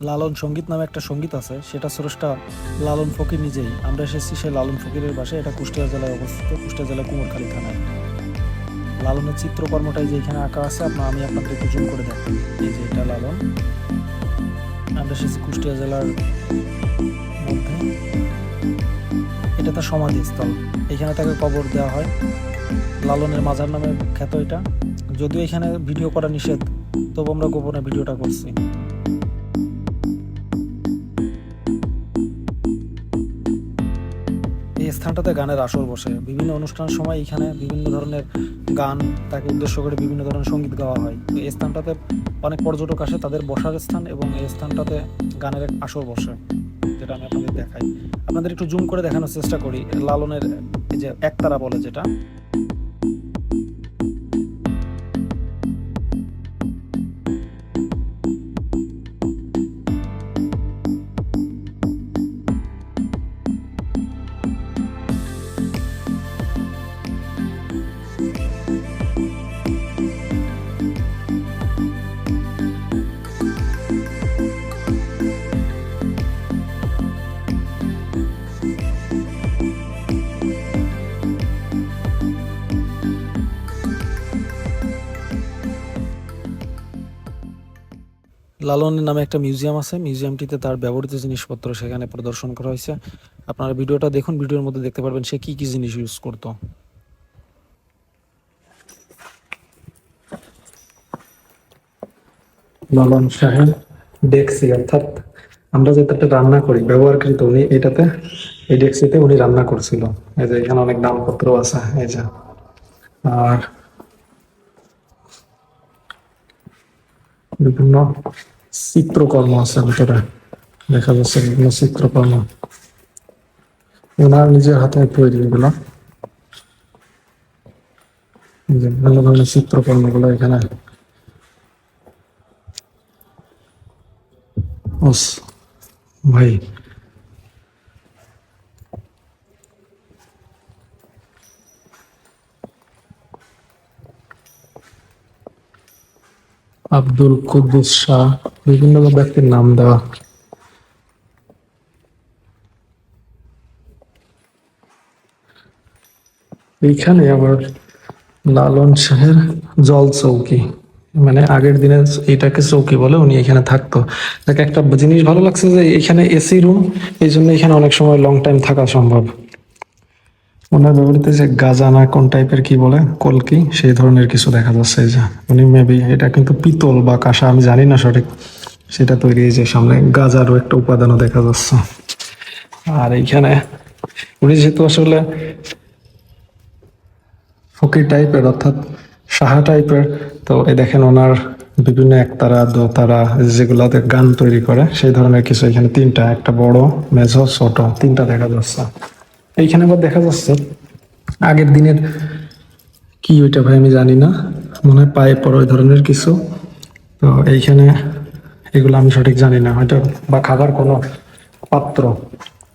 লালন সংগীত নামে একটা সংগীত আছে, সেটা স্রষ্টা লালন ফকির নিজেই। আমরা এসেছি সেই লালন ফকিরের বাসায়, এটা কুষ্টিয়া জেলায় অবস্থিত, কুষ্টিয়া জেলা কুমোরখালী থানায়। লালনের চিত্রকর্মটাই যে এখানে আঁকা আছে আপনার আমি আপনাদের একটু জুম করে দেখাই। এই যে এটা লালন। আমরা এসেছি কুষ্টিয়া জেলার মধ্যে। এটা তার সমাধিস্থল। এখানে তাকে কবর দেওয়া হয়। লালনের মাজার নামে খ্যাত এটা। যদিও এখানে ভিডিও করা নিষেধ, তবু আমরা গোপনে ভিডিওটা করছি। এই স্থানটাতে গানের আসর বসে। বিভিন্ন অনুষ্ঠানের সময় এখানে বিভিন্ন ধরনের গান, তাকে উদ্দেশ্য করে বিভিন্ন ধরনের সংগীত গাওয়া হয়। তো এই স্থানটাতে অনেক পর্যটক আসে, তাদের বসার স্থান এবং এই স্থানটাতে গানের এক আসর বসে, যেটা আমি আপনাদের দেখাই। আপনাদের একটু জুম করে দেখানোর চেষ্টা করি, লালনের যে একতারা বলে যেটা। লালনের নামে একটা মিউজিয়াম আছে। মিউজিয়ামটিতে তার ব্যবহৃত জিনিসপত্র সেখানে প্রদর্শন করা হয়েছে। আপনারা ভিডিওটা দেখুন, ভিডিওর মধ্যে দেখতে পারবেন সে কি কি জিনিস ইউজ করতো। লালন শাহের ডেক্সি অর্থাৎ আমরা যেটাতে রান্না করি, ব্যবহারকৃত উনি এটাতে, এই ডেক্সিতে উনি রান্না করছিল। এই যে এখানে অনেক দামপত্র আছে, এই যে। আর বিভিন্ন চিত্রকর্ম আছে ভিতরে। দেখা যাচ্ছে বিভিন্ন চিত্রকর্ম। ওনার নিজের হাতে তৈরি এগুলো। বিভিন্ন ধরনের চিত্রকর্মগুলো এখানে ভাই আব্দুল কুদ্দুস শাহ, বিভিন্ন ব্যক্তির নাম দেওয়া। এইখানে আবার লালন শাহের জল চৌকি। মানে আগের দিনে এটাকে চৌকি বলে উনি এখানে থাকতো। তাকে একটা জিনিস ভালো লাগছে যে এখানে এসি রুম, এই জন্য এখানে অনেক সময় লং টাইম থাকা সম্ভব। ওনার ব্যবহৃত যে গাজা না কোন টাইপের কি বলে কলকি সেই ধরনের কিছু দেখা যাচ্ছে যে। উনি মেবি এটা কিন্তু পিতল বা কাঁসা, আমি জানি না সঠিক। সেটা তৈরি যে সামনে গাজারও একটা উপাদানও দেখা যাচ্ছে। আর এইখানে উনি যেহেতু আসলে ফকির টাইপের অর্থাৎ সাহা টাইপের তো এই দেখেন ওনার বিভিন্ন একতারা, দোতারা, যেগুলোতে গান তৈরি করে, সেই ধরনের কিছু এখানে তিনটা, একটা বড়, মেঝো, ছোট, তিনটা দেখা যাচ্ছে। এইখানে আবার দেখা যাচ্ছে, আগের দিনের কি ওইটা ভাই আমি জানি না, মনে হয় পায়ে পর ওই ধরনের কিছু। তো এইখানে এগুলো আমি সঠিক জানি না, হয়তো বা খাবার কোনো পাত্র,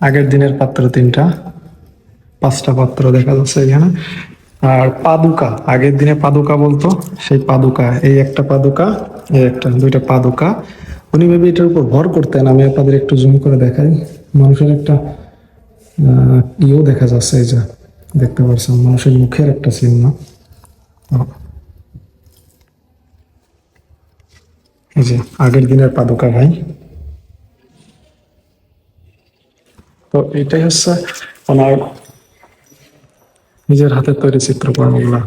আগের দিনের পাত্র তিনটা, পাঁচটা পাত্র দেখা যাচ্ছে এখানে। আর পাদুকা, আগের দিনে পাদুকা বলতো, সেই পাদুকা, এই একটা পাদুকা, এই একটা, দুইটা পাদুকা। উনি ভেবে এটার উপর ভর করতেন, আমি আপনাদের একটু জুম করে দেখাই। মানুষের একটা ইয়েও দেখা যাচ্ছে এই যে, দেখতে পাচ্ছেন মানুষের মুখের একটা চিহ্ন এই যে, আগের দিনের পাদুকা ভাই। তো এটাই হচ্ছে ওনার নিজের হাতে তৈরি চিত্রকর্মগুলা।